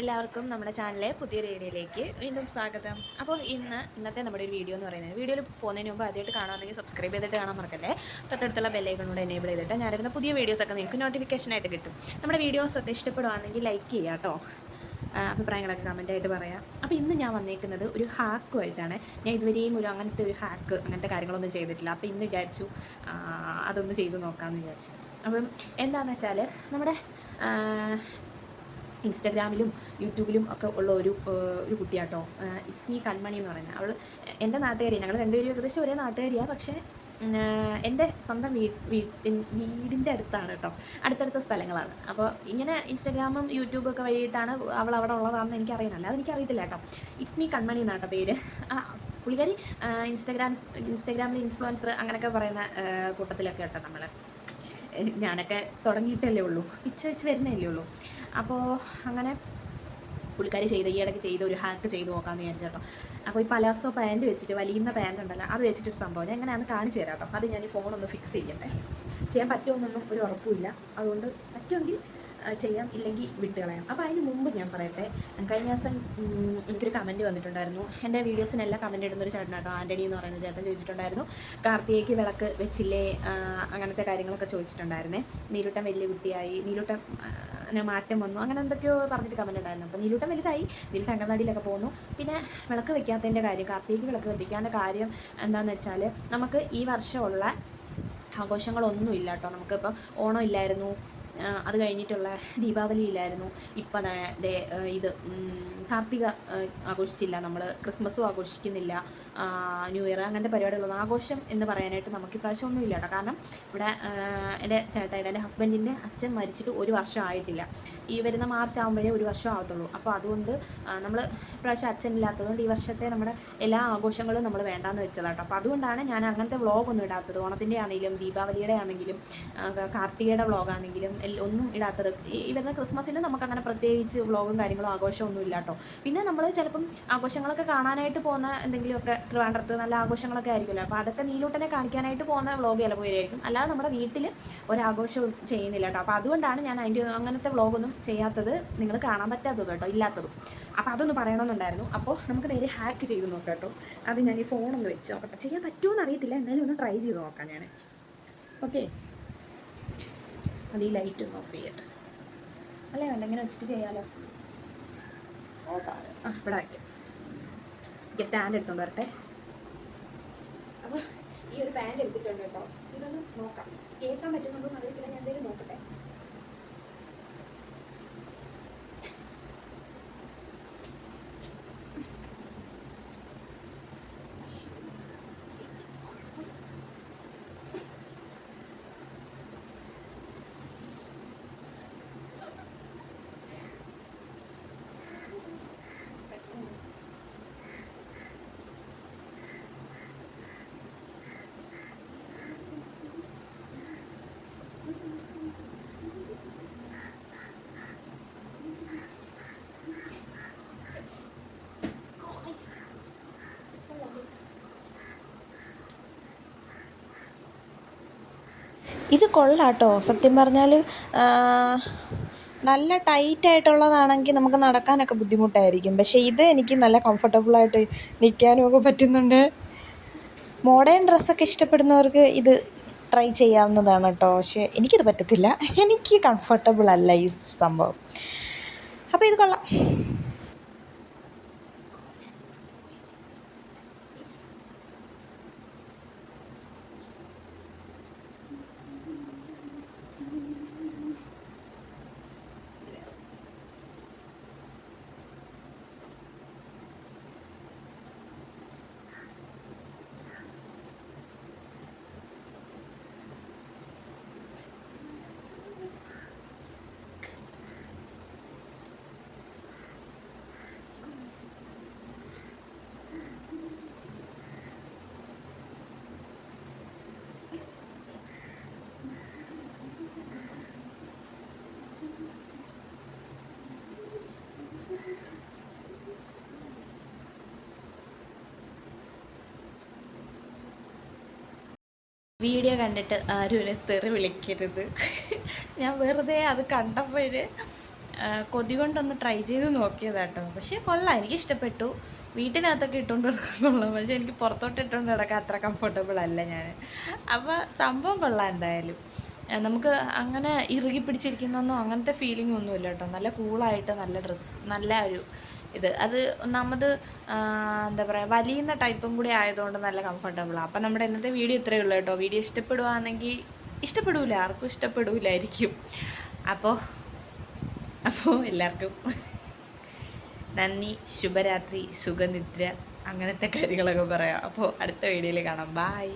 എല്ലാവർക്കും നമ്മുടെ ചാനലിലെ പുതിയ വീഡിയോയിലേക്ക് വീണ്ടും സ്വാഗതം. അപ്പോൾ ഇന്ന് ഇന്നത്തെ നമ്മുടെ ഒരു വീഡിയോ എന്ന് പറയുന്നത് വീഡിയോയിൽ പോകുന്നതിന് മുമ്പ് ആദ്യമായിട്ട് കാണാറുണ്ടെങ്കിൽ സബ്സ്ക്രൈബ് ചെയ്തിട്ട് കാണാൻ മറക്കല്ലേ? തൊട്ടടുത്തുള്ള ബെല്ലൈക്കൺ കൂടെ എനേബിൾ ചെയ്തിട്ട് ഞാനിരുന്ന പുതിയ വീഡിയോസൊക്കെ നിങ്ങൾക്ക് നോട്ടിഫിക്കേഷൻ ആയിട്ട് കിട്ടും. നമ്മുടെ വീഡിയോസ് ഒക്കെ ഇഷ്ടപ്പെടുവാണെങ്കിൽ ലൈക്ക് ചെയ്യുക കേട്ടോ. അഭിപ്രായങ്ങളൊക്കെ ആയിട്ട് പറയാം. അപ്പോൾ ഇന്ന് ഞാൻ വന്നേക്കുന്നത് ഒരു ഹാക്കുമായിട്ടാണ് ഞാൻ ഇതുവരെയും ഒരു അങ്ങനത്തെ ഒരു ഹാക്ക് അങ്ങനത്തെ കാര്യങ്ങളൊന്നും ചെയ്തിട്ടില്ല. അപ്പോൾ ഇന്ന് വിചാരിച്ചു അതൊന്ന് ചെയ്തു നോക്കാമെന്ന് വിചാരിച്ചു. അപ്പം എന്താണെന്ന് വെച്ചാൽ നമ്മുടെ ഇൻസ്റ്റഗ്രാമിലും യൂട്യൂബിലും ഒക്കെ ഉള്ള ഒരു ഒരു കുട്ടിയാട്ടോ. ഇറ്റ്സ് മീ കൺമണി എന്ന് പറയുന്നത്. അവൾ എന്റെ നാട്ടുകാരി. ഞങ്ങൾ രണ്ടുപേരും ഏകദേശം ഒരേ നാട്ടുകാരിയാണ് പക്ഷേ എന്റെ സ്വന്തം വീ വീട്ടിൻ വീടിന്റെ അടുത്താണ് കേട്ടോ. അടുത്തടുത്ത സ്ഥലങ്ങളാണ്. അപ്പോൾ ഇങ്ങനെ ഇൻസ്റ്റാഗ്രാമും യൂട്യൂബും ഒക്കെ വഴിയിട്ടാണ് അവൾ അവിടെ ഉള്ളതാണെന്ന് എനിക്കറിയുന്നില്ല. അതെനിക്കറിയത്തില്ല കേട്ടോ. ഇറ്റ്സ് മീ കൺമണി എന്നാട്ടോ പേര്. ആ, പുള്ളിക്കാരി ഇൻസ്റ്റഗ്രാം ഇൻസ്റ്റഗ്രാമിൽ ഇൻഫ്ലുവൻസർ അങ്ങനെയൊക്കെ പറയുന്ന കൂട്ടത്തിലൊക്കെ കേട്ടോ നമ്മൾ ഞാനൊക്കെ തുടങ്ങിയിട്ടല്ലേ ഉള്ളൂ. പിച്ച വെച്ച് വരുന്നതല്ലേ ഉള്ളൂ. അപ്പോൾ അങ്ങനെ പുള്ളിക്കാരി ചെയ്ത ഈ ഇടയ്ക്ക് ചെയ്ത ഒരു ഹാക്ക് ചെയ്ത് നോക്കാമെന്ന് വിചാരിച്ചു അപ്പോൾ ഈ പലാസോ പാന്റ് വെച്ചിട്ട് വലിയുന്ന പാന്റ് ഉണ്ടല്ലോ അത് വെച്ചിട്ടൊരു സംഭവം ഞാൻ എങ്ങനെയാണെന്ന് കാണിച്ചു തരാം കേട്ടോ അത് ഞാൻ ഈ ഫോണൊന്ന് ഫിക്സ് ചെയ്യട്ടെ. ചെയ്യാൻ പറ്റുമെന്നൊന്നും ഒരു ഉറപ്പുമില്ല അതുകൊണ്ട് പറ്റുമെങ്കിൽ ചെയ്യാം ഇല്ലെങ്കിൽ വിട്ട് കളയാം. അപ്പോൾ അതിന് മുമ്പ് ഞാൻ പറയട്ടെ കഴിഞ്ഞ ദിവസം എനിക്കൊരു കമന്റ് വന്നിട്ടുണ്ടായിരുന്നു. എന്റെ വീഡിയോസിനെല്ലാം കമന്റ് ഇടുന്നൊരു ചേട്ടൻ കേട്ടോ ആന്റണി എന്ന് പറയുന്ന ചേട്ടൻ ചോദിച്ചിട്ടുണ്ടായിരുന്നു. കാർത്തികയ്ക്ക് വിളക്ക് വെച്ചില്ലേ അങ്ങനത്തെ കാര്യങ്ങളൊക്കെ ചോദിച്ചിട്ടുണ്ടായിരുന്നേ. നീലൂട്ടൻ വലിയ കുട്ടിയായി നീലൂട്ടൻ മാറ്റം വന്നു അങ്ങനെ എന്തൊക്കെയോ പറഞ്ഞിട്ട് കമന്റ് ഉണ്ടായിരുന്നു അപ്പോൾ നീലൂട്ടൻ വലുതായി നീലൂട്ടൻ അംഗൻവാടിയിലൊക്കെ പോകുന്നു. പിന്നെ വിളക്ക് വെക്കാത്തതിന്റെ കാര്യം കാർത്തികയ്ക്ക് വിളക്ക് വെപ്പിക്കാന്റെ കാര്യം എന്താണെന്ന് വെച്ചാൽ നമുക്ക് ഈ വർഷമുള്ള ആഘോഷങ്ങളൊന്നും ഇല്ല കേട്ടോ. നമുക്കിപ്പം ഓണം ഇല്ലായിരുന്നു അത് കഴിഞ്ഞിട്ടുള്ള ദീപാവലിയിലായിരുന്നു. ഇപ്പം ഇത് കാർത്തിക ആഘോഷിച്ചില്ല. നമ്മൾ ക്രിസ്മസും ആഘോഷിക്കുന്നില്ല. ന്യൂ ഇയർ അങ്ങനത്തെ പരിപാടികളൊന്നും ആഘോഷം എന്ന് പറയാനായിട്ട് നമുക്ക് ഇപ്രാവശ്യം ഒന്നും ഇല്ല കേട്ടോ. കാരണം ഇവിടെ എന്റെ ചേട്ടായിട്ട് എന്റെ ഹസ്ബൻഡിന്റെ അച്ഛൻ മരിച്ചിട്ട് ഒരു വർഷം ആയിട്ടില്ല. ഈ വരുന്ന മാർച്ച് ആകുമ്പോഴേ ഒരു വർഷം ആവത്തുള്ളൂ. അപ്പോൾ അതുകൊണ്ട് നമ്മൾ ഇപ്രാവശ്യം അച്ഛനില്ലാത്തതുകൊണ്ട് ഈ വർഷത്തെ നമ്മുടെ എല്ലാ ആഘോഷങ്ങളും നമ്മൾ വേണ്ടാന്ന് വെച്ചതാട്ടോ അപ്പോൾ അതുകൊണ്ടാണ് ഞാൻ അങ്ങനത്തെ വ്ളോഗൊന്നും ഇടാത്തത്. ഓണത്തിന്റെ ആണെങ്കിലും ദീപാവലിയുടെ ആണെങ്കിലും കാർത്തികയുടെ വ്ളോഗാണെങ്കിലും ഒന്നും ഇടാത്തത്. ഈ വരുന്ന ക്രിസ്മസിന് നമുക്ക് അങ്ങനെ പ്രത്യേകിച്ച് വ്ളോഗും കാര്യങ്ങളും ആഘോഷമൊന്നും ഇല്ല കേട്ടോ പിന്നെ നമ്മൾ ചിലപ്പം ആഘോഷങ്ങളൊക്കെ കാണാനായിട്ട് പോകുന്ന എന്തെങ്കിലുമൊക്കെ ട്രിവാൻഡ്രത്ത് നല്ല ആഘോഷങ്ങളൊക്കെ ആയിരിക്കുമല്ലോ. അപ്പോൾ അതൊക്കെ നീലൂട്ടനെ കാണിക്കാനായിട്ട് പോകുന്ന വ്ളോഗ് ചിലപ്പോൾ വരുമായിരിക്കും അല്ലാതെ നമ്മുടെ വീട്ടിൽ ഒരാഘോഷവും ചെയ്യുന്നില്ല കേട്ടോ അപ്പോൾ അതുകൊണ്ടാണ് ഞാൻ അതിന്റെ അങ്ങനത്തെ വ്ളോഗൊന്നും ചെയ്യാത്തത് നിങ്ങൾ കാണാൻ പറ്റാത്തത് കേട്ടോ ഇല്ലാത്തതും. അപ്പോൾ അതൊന്ന് പറയണമെന്നുണ്ടായിരുന്നു. അപ്പോൾ നമുക്ക് നേരെ ഹാക്ക് ചെയ്ത് നോക്കാം കേട്ടോ. അത് ഞാൻ ഈ ഫോണൊന്ന് വെച്ച് നോക്കട്ടെ. ചെയ്യാൻ പറ്റുമോ എന്നറിയത്തില്ല എന്നാലും ഒന്ന് ട്രൈ ചെയ്ത് നോക്കാം ഞാൻ ഓക്കെ. അത് ഈ ലൈറ്റ് ഒന്ന് ഓഫ് ചെയ്യട്ടെ. അല്ലേ വേണ്ട ഇങ്ങനെ വെച്ചിട്ട് ചെയ്യാലോ. ആ ഇവിടെ വയ്ക്കാം എനിക്ക് സ്റ്റാൻഡ് എടുത്തോണ്ട് വരട്ടെ. അപ്പോൾ ഈ ഒരു പാന്റ് എടുത്തിട്ടുണ്ട് കേട്ടോ. ഇതൊന്ന് നോക്കാം. കേൾക്കാൻ പറ്റുന്നുണ്ടോ എന്ന് അറിയത്തില്ല ഞാൻ എന്തെങ്കിലും നോക്കട്ടെ ഇത് കൊള്ളാട്ടോ. സത്യം പറഞ്ഞാൽ നല്ല ടൈറ്റ് ആയിട്ടുള്ളതാണെങ്കിൽ നമുക്ക് നടക്കാനൊക്കെ ബുദ്ധിമുട്ടായിരിക്കും. പക്ഷേ ഇത് എനിക്ക് നല്ല കംഫർട്ടബിളായിട്ട് നിൽക്കാനുമൊക്കെ പറ്റുന്നുണ്ട്. മോഡേൺ ഡ്രസ്സൊക്കെ ഇഷ്ടപ്പെടുന്നവർക്ക് ഇത് ട്രൈ ചെയ്യാവുന്നതാണ് കേട്ടോ. പക്ഷേ എനിക്കിത് പറ്റത്തില്ല. എനിക്ക് കംഫർട്ടബിൾ അല്ല ഈ സംഭവം. അപ്പോൾ ഇത് കൊള്ളാം. വീഡിയോ കണ്ടിട്ട് ആരും എന്നെ തെറി വിളിക്കരുത്. ഞാൻ വെറുതെ അത് കണ്ടപ്പോൾ കൊതി കൊണ്ടൊന്ന് ട്രൈ ചെയ്ത് നോക്കിയതാട്ടോ. പക്ഷേ കൊള്ളാം എനിക്ക് ഇഷ്ടപ്പെട്ടു. വീട്ടിനകത്തൊക്കെ ഇട്ടുകൊണ്ട് കൊള്ളാം പക്ഷേ എനിക്ക് പുറത്തോട്ട് ഇട്ടുകൊണ്ട് നടക്കാൻ അത്ര കംഫർട്ടബിൾ അല്ല ഞാൻ അപ്പോൾ സംഭവം കൊള്ളാം എന്തായാലും. നമുക്ക് അങ്ങനെ ഇറുകി പിടിച്ചിരിക്കുന്നൊന്നും അങ്ങനത്തെ ഫീലിംഗ് ഒന്നുമില്ല കേട്ടോ. നല്ല കൂളായിട്ട് നല്ല ഡ്രസ്സ് നല്ല ഒരു ഇത്. അത് ഒന്നാമത് എന്താ പറയുക വലിയുന്ന ടൈപ്പും കൂടി ആയതുകൊണ്ട് നല്ല കംഫർട്ടബിളാണ് അപ്പം നമ്മുടെ ഇന്നത്തെ വീഡിയോ ഇത്രയേ ഉള്ളൂ കേട്ടോ. വീഡിയോ ഇഷ്ടപ്പെടുവാണെങ്കിൽ ഇഷ്ടപ്പെടൂല. ആർക്കും ഇഷ്ടപ്പെടൂലായിരിക്കും. അപ്പോൾ അപ്പോൾ എല്ലാവർക്കും നന്ദി ശുഭരാത്രി സുഖനിദ്ര അങ്ങനത്തെ കാര്യങ്ങളൊക്കെ പറയാം. അപ്പോൾ അടുത്ത വീഡിയോയിൽ കാണാം. ബായ്